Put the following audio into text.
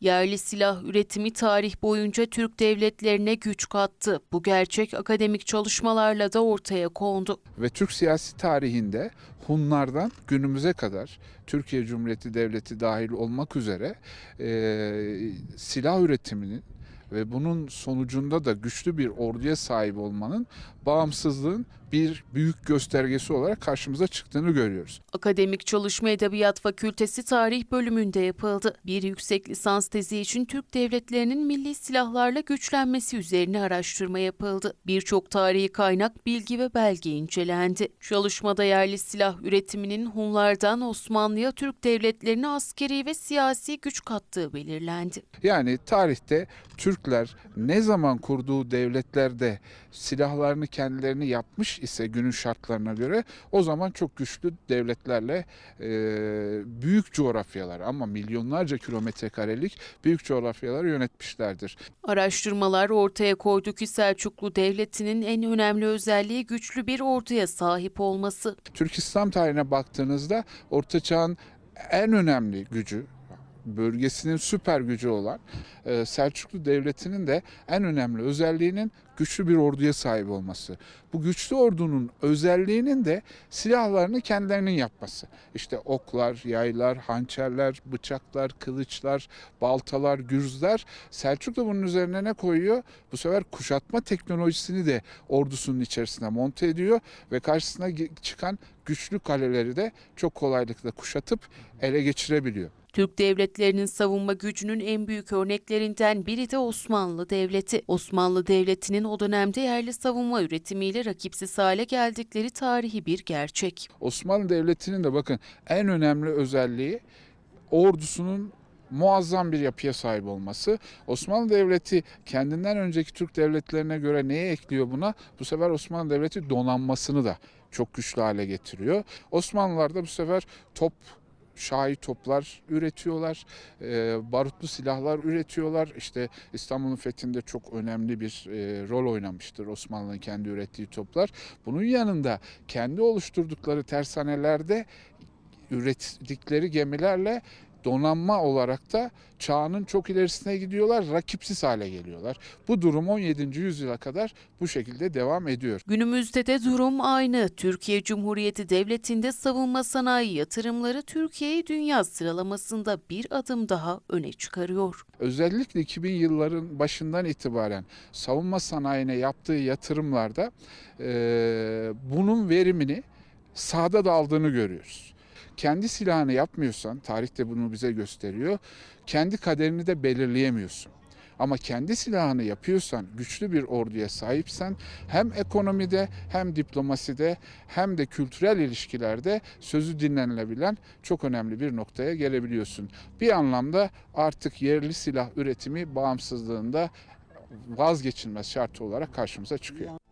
Yerli silah üretimi tarih boyunca Türk devletlerine güç kattı. Bu gerçek akademik çalışmalarla da ortaya kondu. ve Türk siyasi tarihinde Hunlardan günümüze kadar Türkiye Cumhuriyeti Devleti dahil olmak üzere e, silah üretiminin ve bunun sonucunda da güçlü bir orduya sahip olmanın bağımsızlığın bir büyük göstergesi olarak karşımıza çıktığını görüyoruz. Akademik Çalışma Edebiyat Fakültesi Tarih bölümünde yapıldı. Bir yüksek lisans tezi için Türk devletlerinin milli silahlarla güçlenmesi üzerine araştırma yapıldı. Birçok tarihi kaynak, bilgi ve belge incelendi. Çalışmada yerli silah üretiminin Hunlardan Osmanlı'ya Türk devletlerine askeri ve siyasi güç kattığı belirlendi. Yani tarihte Türkler ne zaman kurduğu devletlerde silahlarını kendilerini yapmış ise günün şartlarına göre o zaman çok güçlü devletlerle e, büyük coğrafyalar ama milyonlarca kilometre karelik büyük coğrafyaları yönetmişlerdir. Araştırmalar ortaya koydu ki Selçuklu Devleti'nin en önemli özelliği güçlü bir orduya sahip olması. Türk İslam tarihine baktığınızda Orta Çağ'ın en önemli gücü, bölgesinin süper gücü olan e, Selçuklu Devleti'nin de en önemli özelliğinin güçlü bir orduya sahip olması. Bu güçlü ordunun özelliğinin de silahlarını kendilerinin yapması. İşte oklar, yaylar, hançerler, bıçaklar, kılıçlar, baltalar, gürzler. Selçuklu bunun üzerine ne koyuyor? Bu sefer kuşatma teknolojisini de ordusunun içerisine monte ediyor ve karşısına çıkan güçlü kaleleri de çok kolaylıkla kuşatıp ele geçirebiliyor. Türk devletlerinin savunma gücünün en büyük örneklerinden biri de Osmanlı Devleti. Osmanlı Devleti'nin o dönemde yerli savunma üretimiyle rakipsiz hale geldikleri tarihi bir gerçek. Osmanlı Devleti'nin de bakın en önemli özelliği ordusunun muazzam bir yapıya sahip olması. Osmanlı Devleti kendinden önceki Türk devletlerine göre neye ekliyor buna? Bu sefer Osmanlı Devleti donanmasını da çok güçlü hale getiriyor. Osmanlılar da bu sefer top şahi toplar üretiyorlar, e, barutlu silahlar üretiyorlar. İşte İstanbul'un fethinde çok önemli bir e, rol oynamıştır Osmanlı'nın kendi ürettiği toplar. Bunun yanında kendi oluşturdukları tersanelerde ürettikleri gemilerle donanma olarak da çağının çok ilerisine gidiyorlar, rakipsiz hale geliyorlar. Bu durum 17. yüzyıla kadar bu şekilde devam ediyor. Günümüzde de durum aynı. Türkiye Cumhuriyeti Devleti'nde savunma sanayi yatırımları Türkiye'yi dünya sıralamasında bir adım daha öne çıkarıyor. Özellikle 2000 yılların başından itibaren savunma sanayine yaptığı yatırımlarda eee, bunun verimini sahada da aldığını görüyoruz. Kendi silahını yapmıyorsan, tarihte bunu bize gösteriyor, kendi kaderini de belirleyemiyorsun. Ama kendi silahını yapıyorsan, güçlü bir orduya sahipsen hem ekonomide hem diplomaside hem de kültürel ilişkilerde sözü dinlenilebilen çok önemli bir noktaya gelebiliyorsun. Bir anlamda artık yerli silah üretimi bağımsızlığında vazgeçilmez şartı olarak karşımıza çıkıyor.